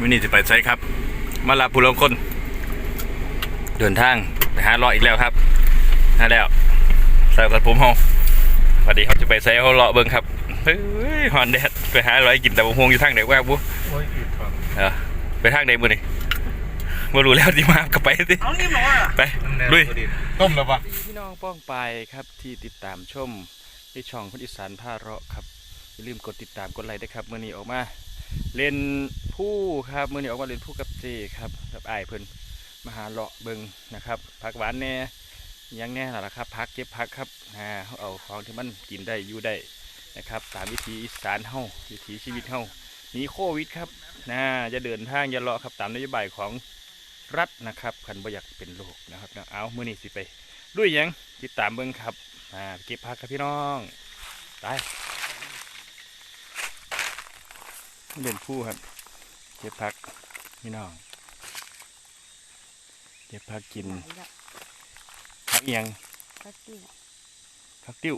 มินี่จะไปใช้ครับ มาลาผู้ลงคน เดินทางไปหารออีกแล้วครับหาแล้วใส่ตัดผมห้องพอดีเขาจะไปใช้เขาเลาะเบิ้งครับเฮ้ยฮอนแดดไปหาอะไรกินแต่บงฮงอยู่ทางไหนแวบบุโอ้ยอืดครับเออไปทางไหนมือนี่มารู้แล้วที่มาก็ไปสิเอานี่มาอะไปลุยต้มแล้วปะพี่น้องป้องไปครับที่ติดตามชมที่ช่องคนอีสานผ้าเราะครับอย่าลืมกดติดตามกดไลค์ด้วยครับเมื่อนี้ออกมา เล่น ผู้ครับมือนี้ออกมาเล่นผู้กับเจครับกับไอ้เพิ่นมาหาเลาะเบิงนะครับพักหวานแน่ยังแน่ล่ะครับพักเก็บพักครับอ่าเขาเอาของที่มันกินได้อยู่ได้นะครับตามวิถีอีสานเฮาวิถีชีวิตเฮาหนีโควิดครับนะจะเดินทางอย่าเลาะครับตามนโยบายของรัฐนะครับคันบ่อยากเป็นโรคนะครับเอามือนี้สิไปด้วยยังติดตามเบิ้งครับอ่าเก็บผักครับพี่น้องไปเล่นผู้ครับ เก็บผักพี่น้องเก็บผักกินผักเอียงก็จริงผักติ้ว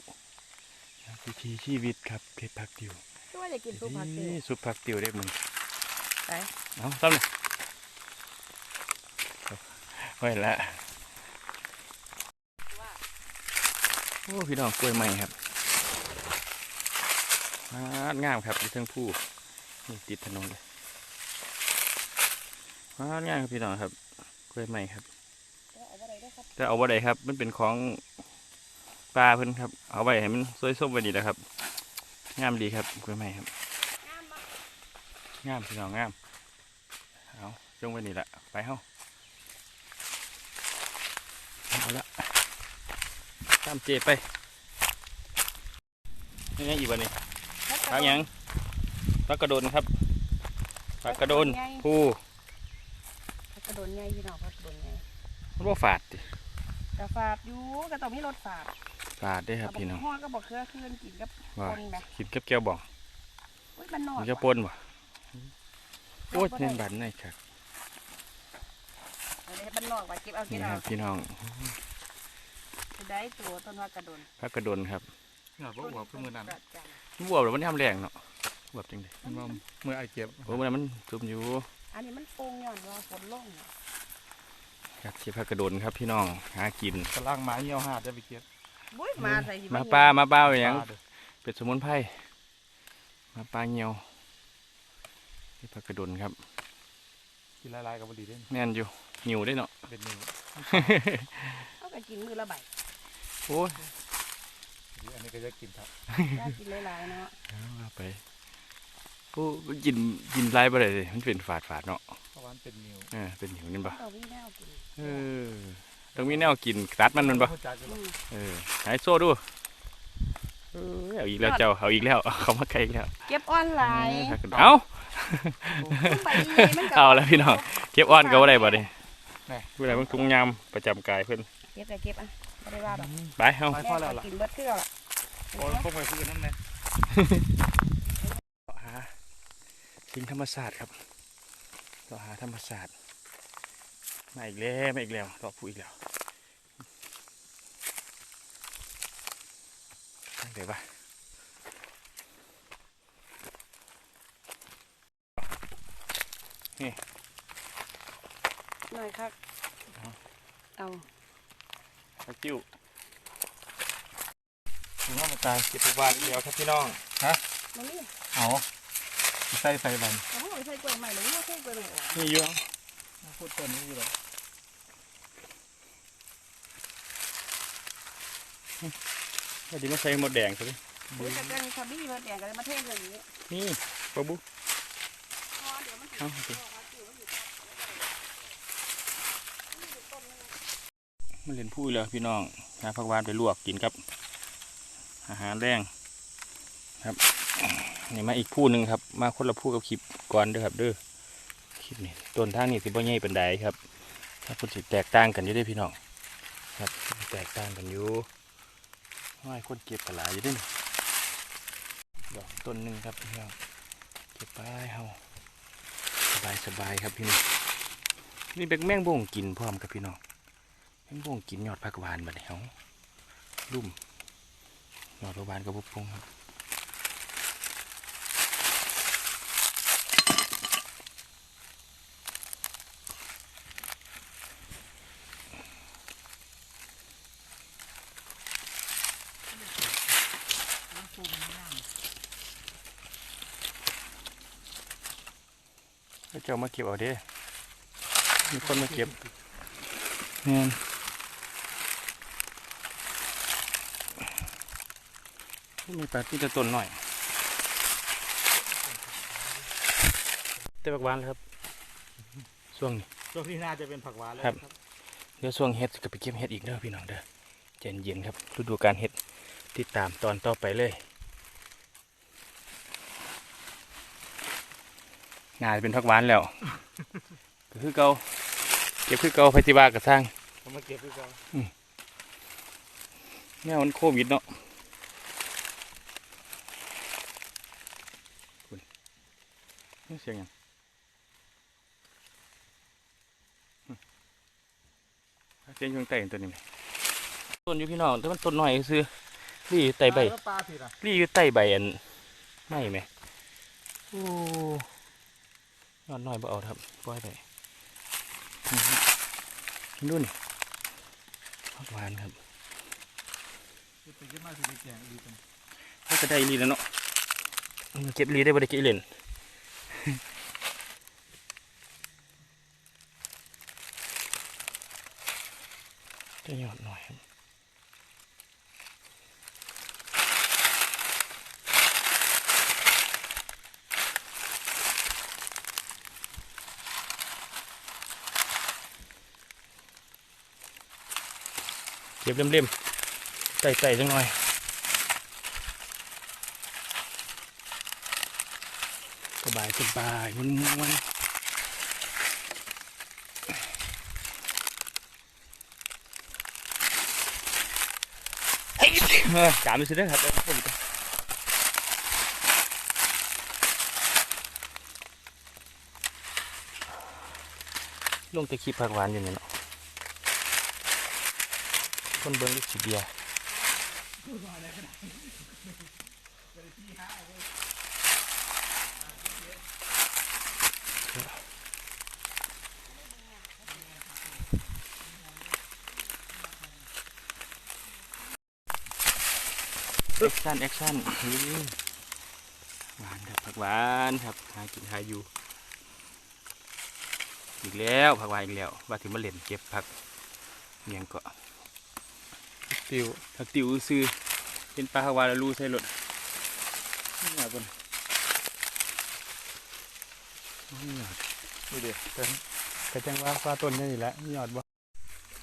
วิธีชีวิตครับเก็บผักติ้วก็ว่าจะกินซุปผักติ้วนี่ซุปผักติ้วได้มึงไปเอาซ้ำเลยไว้ละโอ้พี่น้องกล้วยใหม่ครับงามงามครับอยู่เทั้งผู้นี่ติดถนนเลย งามงามครับพี่น้องครับกล้วยใหม่ครับเอาอะไรได้ครับแต่เอาไว้ได้ครับ มันเป็นของปลาเพิ่นครับ เอาไว้ให้มันสวยส้มไว้นี่แหละครับ งามดีครับกล้วยใหม่ครับงามมากงามพี่น้องงาม เอาจงไว้นี่แหละไปเฮาเอาละตามเจไปนี่ยังอีกวันนี้พักหยังพักกระโดนครับพักกระโดนผู้พั กกระโดนใหญ่พี่น้องพักกระโดนใหญ่มันว่าฝาดดิกระฝาดอยู่ก็ต้องมีรถฝาดฝาดได้อครับพี่น้องห่อก็บอกเครือคืนกินกับว่าคนแบบกินกับแก้วบ่องอุ้ยมันนอนมันจะปนบ่โอ้ยเน้นบันนี่ครับเอาเลยมันนอกว่าเก็บเอาเก็นี่บคเอารับพี่น้องจะได้ตัวต้นพักกระโดนพักกระโดนครับเนี่ยพวกหัวเพิ่งมือนั้นประจมันบวบแล้วมันทำแรงเนาะบวบจังเลยมันว่าเมื่อไอเก็บโอ้มันมันซุ่มอยู่ำ อันนี้มันโป่งย้อนว่าฝนลงน่ะครับที่พักกระโดนครับพี่น้องหากินกำลังไม้เหี่ยวหาดจะไปเก็บบุ้ยมาใส่สิมาป้ามาป้าไปหยังปลาเด้อเป็ดสมุนไพรมาป้าเงียวที่พักกระโดนครับกินลายๆกับบดีเด่นแม่นอยู่หิวได้เนาะเป็นหนึ่งเขาก็กินมือละใบโอ้ยอันนี้ก็จะกินครับได้กินหลายๆเนาะเอาว่าไป โอ้กินกินไรบ่ได้เลยมันเป็นฝาดฝาดๆเนาะเพราะว่ามันเป็นนิ้วเออเป็นหิวนี่ปะเราวิ่งแนวกินเออต้องมีแนวกินตัดมันมันปะรู้จักอยู่อืปะมเออหายโซ่ดูเออเอาอีกแล้วเจ้าเอาอีกแล้วเขามาใกล้อีกแล้วเก็บออนไลน์เอาขึ้นไปอีกมันก็เอาแล้วพี่น้องเก็บอ้อนก็บ่ได้บ่ดิเวลามันทุงยามประจำกายเพิ่นเก็บก็เก็บอะไม่ได้ว่าดอกไปเฮาไปพ่อแล้วล่ะกินเบิดคือเราล่ะโอ้ยพวกไปซื้อนั่นไงหา สิ่งธรรมศาสตร์ครับต่อหาธรรมศาสตร์มาอีกแล้วมาอีกแล้วรอผู้อีกแล้วตั้งแต่ปะหน่อยครับ เอาตะกิ้วถึงว่ามาตายเก็บผู้บ้านเดียวครับพี่น้องมันนี่เอา ใส่ใส่บันเอาไม่ใช่กล้วยใหม่หรือไม่ใช่กล้วยใหม่อะนี่อยู่พูดต้นนี้อยู่เลยว่าดีมาใส่หมดแดงสิเดี๋ยวจะเป็นคาบี้มาแดงกันมาเทศอย่างนี้ นี่ปะบุพอเดี๋ยวมันเอาโอเคมันเล่นผู้แล้วพี่น้องหาผักหวานไปลวกกินกับ อาหารแรง ครับนี่มาอีกผู้หนึ่งครับ มาคนละผู้กับคลิปก่อนด้อครับเด้อคลิปนี้ต้นทางนี่สิบ่ใหญ่เป็นใดครับ ถ้าพูดสิแตกต่างกันอยู่เด้พี่น้องครับแตกต่างกันอยู่ว่าคนเก็บกระหลายอยู่ด้อนี่ดอกต้นหนึ่งครับพี่น้องเก็บไปเฮาสบายสบายครับพี่น้องนี่เป็นแมงบ่งกินพร้อมกับพี่น้องแมงบ่งกินยอดผักหวานบัดนี้เฮาลุ่มยอดผักหวานกับบุกพงครับ เจ้ามาเก็บเอาเด้มีคนมาเก็บแม่นมีปลาที่จะต้นหน่อยเต้บักหวานแล้วครับช่วงนี้ช่วงนี้น่าจะเป็นผักหวานแล้วครับเดี๋ยวช่วงเฮ็ดก็ไปเก็บเฮ็ดอีกเด้อพี่น้องเด้อใจเย็นๆครับฤดูการเฮ็ดติดตามตอนต่อไปเลย น่าจะเป็นพักหวานแล้วก็คือเก่าเก็บคือเก่าไฟจิบากระสร้างเขามาเก็บด้วยกันเนี่ยมันโควิดเนาะคุณนี่เสียงหยังหึเสียงอยู่ข้างใต้ตัวนี้ไหมต้นอยู่พี่น้องแต่มันต้นน้อยซื้อรี่อยู่ใต้ใบแล้วปลาผิดอะรี่อยู่ใต้ใบอันไม่ไหมโอ้ย อดน้อยบ่เอาครับปล่อยไปอื้อหือดูนี่ผักหวานครับไปเก็บมาสิไปแกงดีจังมันก็ได้ลีแล้วเนาะอืมเก็บลีได้บ่ได้เก็บอีเล่นจะหยอดหน่อยครับ เก็บเล่มๆใส่ๆจังหน่อยสบายสบายมันมันเฮ้ยเออจามไปซื้อได้อครับผมลงตะขี้ผักหวานอยู่เนี่ยเนาะ คนเบิ้งลูกสีเบียร์แอคชั่นแอคชั่นหวานครับผักหวานครับหากินหาอยู่อีกแล้วผักหวานอีกแล้วว่าถึงมาเล่นเก็บผักเมียงเกาะ ติวผักติ๋วซื้อเป็นปลาผักหวานแล้วรูใส่รถนี่หน่อยบนนี่หน่อยนี่เด็กแต่แต่จังว่าปลาต้นนี่แหละนี่ยอดบ่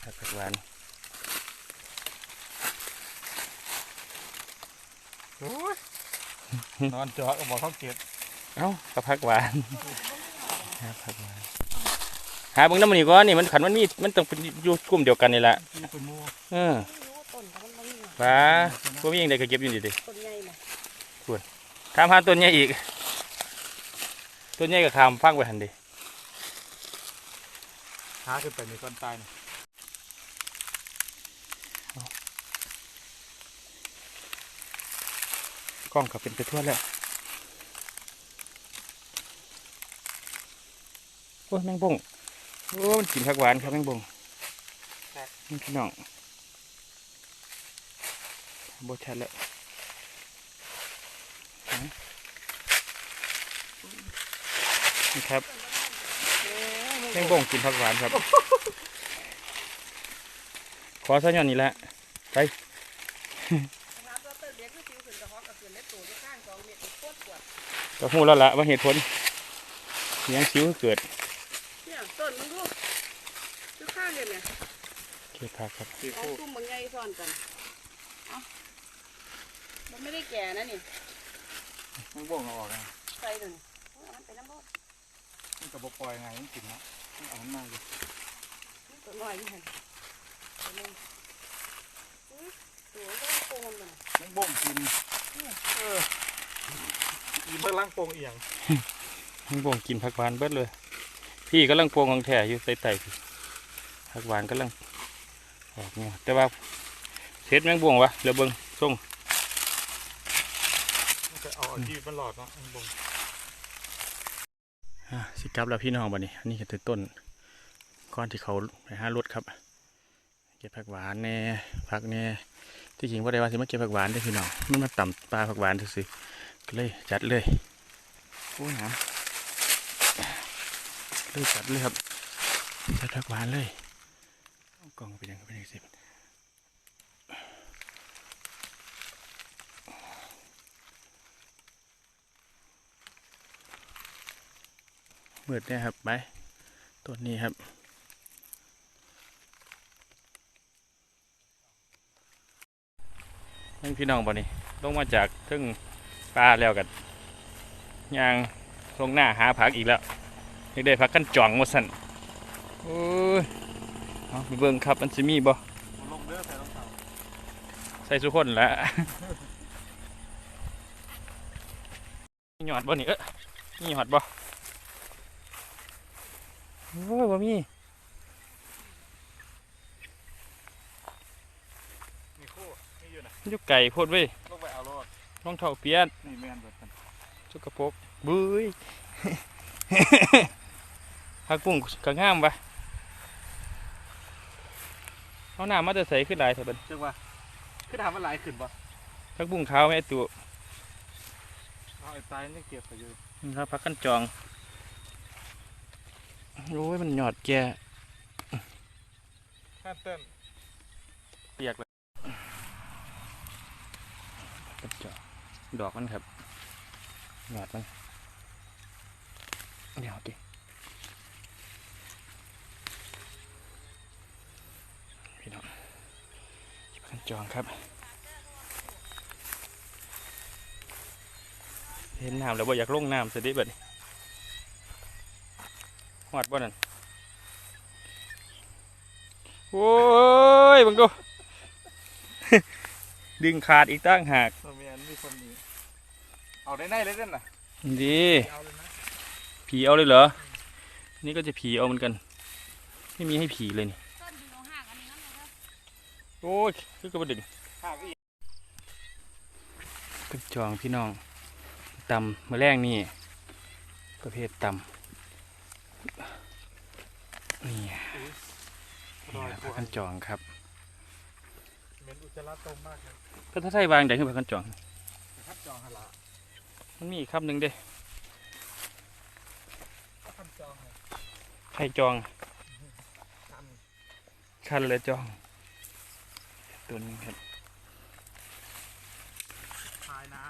ผักผักหวานโอ้ยนอนจอดเอาบอกเขาเก็บเอ้ากับผักหวานครับผักหวานหาเบิ่งน้ำมันนี่ก่อนนี่มันขันมันมีมันต้องเป็นอยู่กลุ่มเดียวกันนี่แหละนี่เป็นหมูเออ ต้นแต่มันบ่มีหรอกปลาพวกนี้ยังได้ก็เก็บอยู่นี่ดิต้นใหญ่น่ะถามหาต้นใหญ่อีก ต้นใหญ่ก็ขามฟังไปหันดิหาขึ้นไปมีคนตายนะกล้องก็เป็นไปทั่วแล้วโอ้ยแมงบงโอ้มันกินผักหวานครับแมงบงนี่พี่น้อง บชัดแล้วนี่ครับแมงบงกินผักหวานครับ ขอซะหน่อยนี่แหละน้ำตัวเติมเด็กคือสิวขึ้นกระหอกกระเสือนเล็ดตัวที่ข้างสองเม็ดโคตรปวดก็หูแล้วละว่าเหตุผลอิหยังชิวเกิดเนี่ยต้นมันดูคือข้างเดียวเนี่ยเกิดผักครับตีเอาคู่ตุ้มบางใหญ่ซ้อนกันเอ้ามัน ไม่ได้แก่นะนี่มันบ่งเอาออกไงใส่ตัวนี้เอามันไปน้ำบ่มันกระบอกปล่อยไงมันกินเนาะมันเอามันมาอยู่ตัวน้อยนี่เห็นตัวนึงอุ๊ยตัวก็โกงมันมันบ่งกินเอออีเบิ่งล่างโป่งเอียงแมงบงกินผักหวานเบิดเลย พี่กำลังปวงของแท้อยู่ใส่ไต่พี่ผักหวานกำลังออกเนี่ยแต่ว่าเช็ดแมงบวงวะเดี๋ยวเบิ่งส่ง นี่มันหลอดเนาะมันบ่งสิกับแล้วพี่น้องบัดนี้อันนี้คือต้นก้อนที่เขาไปหารถครับ เก็บผักหวานแน่ผักแน่ที่จริงว่าได้ว่าสิมาเก็บผักหวานได้พี่น้องมันมาต่ำปลาผักหวานซื่อๆก็เลยจัดเลยโอ้หนามเลยจัดเลยครับจัดทักหวานเลยเอากล่องไปยังไปยังสิ เบิดเนี่ยครับไปตัวนี้ครับ นี่พี่น้องบ่นี่ลงมาจากทึ่งปลาแล้วกันยางลงหน้าหาผักอีกแล้วนี่ได้ผักกันจ่องมาสั่นโอ้ยเอาไปเบิ่งครับมันสิมีบ่ลงเด้อใส่รองเท้าใส่สุคนแล้วหยอดบ่นี่เอ้อมีหยอดบ่ โอ้ยบ่มีมีคู่มีอยู่นะมันอยู่ไก่โพดเว้ยลงไปเอารถรองเท้าเปียกนี่แม่นเบิดกันชุกกระปรกบุ้ยผักบุ้งก็งามปะเอาหน้ามาจะใส่ขึ้นหลายเถอะเป็นจังว่าคือถามว่าหลายขึ้นบ่ผักบุ้งขาวแม่ตัวเอาไอ้ตายนี่เก็บไปอยู่นี่ครับผักกันจอง โอ้ยมันหยอดแกข้าเต้นเปียกเลยผักกันจองดอกมันครับ หยอดมัน เดี๋ยวดิพี่น้องผักกันจองครับ เห็นน้ำแล้วบ่อยากลงน้ำสิดิบัดนี้ หอดบ่นั่นโอ้ยบังดู ดึงขาดอีกตั้งหากตัวแม่นมีคนนี้เอาได้ในเลยเด้นน่ะดีเอาเลยนะผีเอาเลยเหรอ นี่ก็จะผีเอาเหมือนกัน ไม่มีให้ผีเลยนี่ต้นดึงเอาห่างอันนี้นั่นเลยครับโอ้ยคือกระดึงหากอีกกระจองพี่น้องตำมาแรงนี่ประเภทตำ นี่รอยนี่กลัวพักกันจองครับเหม็นอุจจาระต้มมากเลยก็ถ้าไทยวางใดขึ้นพักกันจอง ครับจองหนลามันมีอีกคำหนึ่งเด้ขั้นจองให้ใครจองทันคันเลยจอง ตัวนี้ครับ ทายน้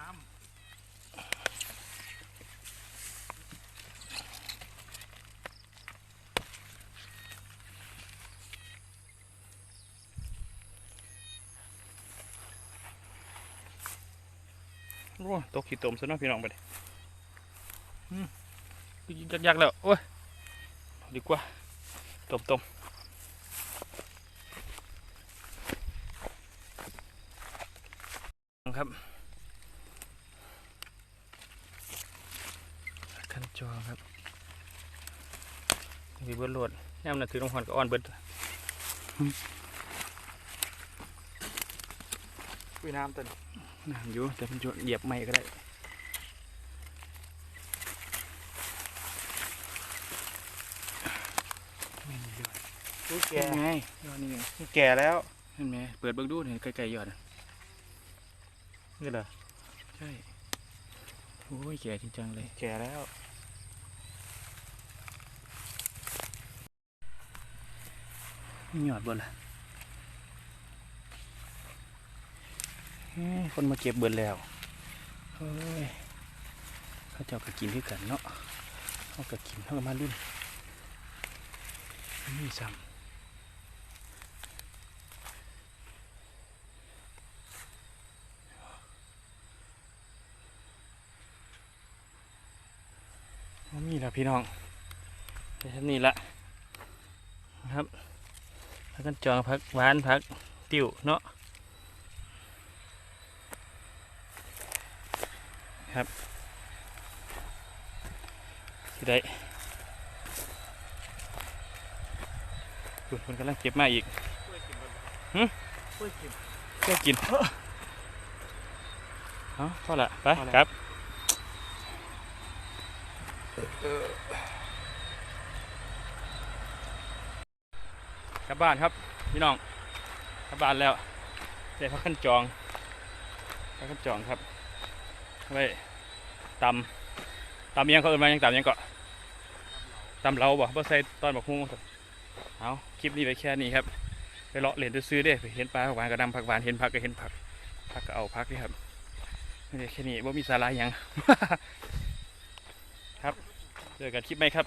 โอ้ตกขี้ตมซะเนาะพี่น้องไปดิอืมยักยักๆแล้วโอ้ยดีกว่าต้มต้มครับขั้นจอครับมีเบิร์ดโหลดแนมน่ะถือลงหอนกับอ่อนเบิร์ดำคุยน้ำเต้น น้ำอยู่แต่มันจะเหยียบไม่ก็ได้ไม่มียอดดูแกนี่ไงยอดนี่ไงแก่แล้วเห็นไหมเปิดเบิ่งดูเห็นไกลๆยอดอะนี่เหรอใช่โอ้ยแก่จริงจังเลย แก่แล้วมียอดบ่ล่ะเอ้ย คนมาเก็บเบิดแล้วเฮ้ยเขาเจ้าก็กินด้วยกันเนาะเขาก็กินเขาก็มารุ่นนี่ซ้ำบ่มีแล้วพี่น้องไปทำนี่ละนะครับพักกันจองพักหวานพัก ติ่วเนาะ ครับสิได้คุณคนกำลังเก็บมาอีกกล้วยกินบ่หึกล้วยกินเพื่อกินเอาพอละไปพอแล้วครับกลับบ้านครับพี่น้องกลับบ้านแล้วได้พักกันจองพักกันจองครับไว้ ตำตำยังเขาเอินมายังตำยังเกาะตำเราบ่บ่ใส่ตอนบักฮุ้งเอาคลิปนี้ไปแค่นี้ครับไปเลาะเล่นซื้อๆเด้ไปเห็นปลาผักหวานก็นำผักหวานเห็นผักก็เห็นผักผักก็เอาผักนี่ครับไม่แค่นี้บ่มีสาระยังครับเจอกันคลิปไหมครับ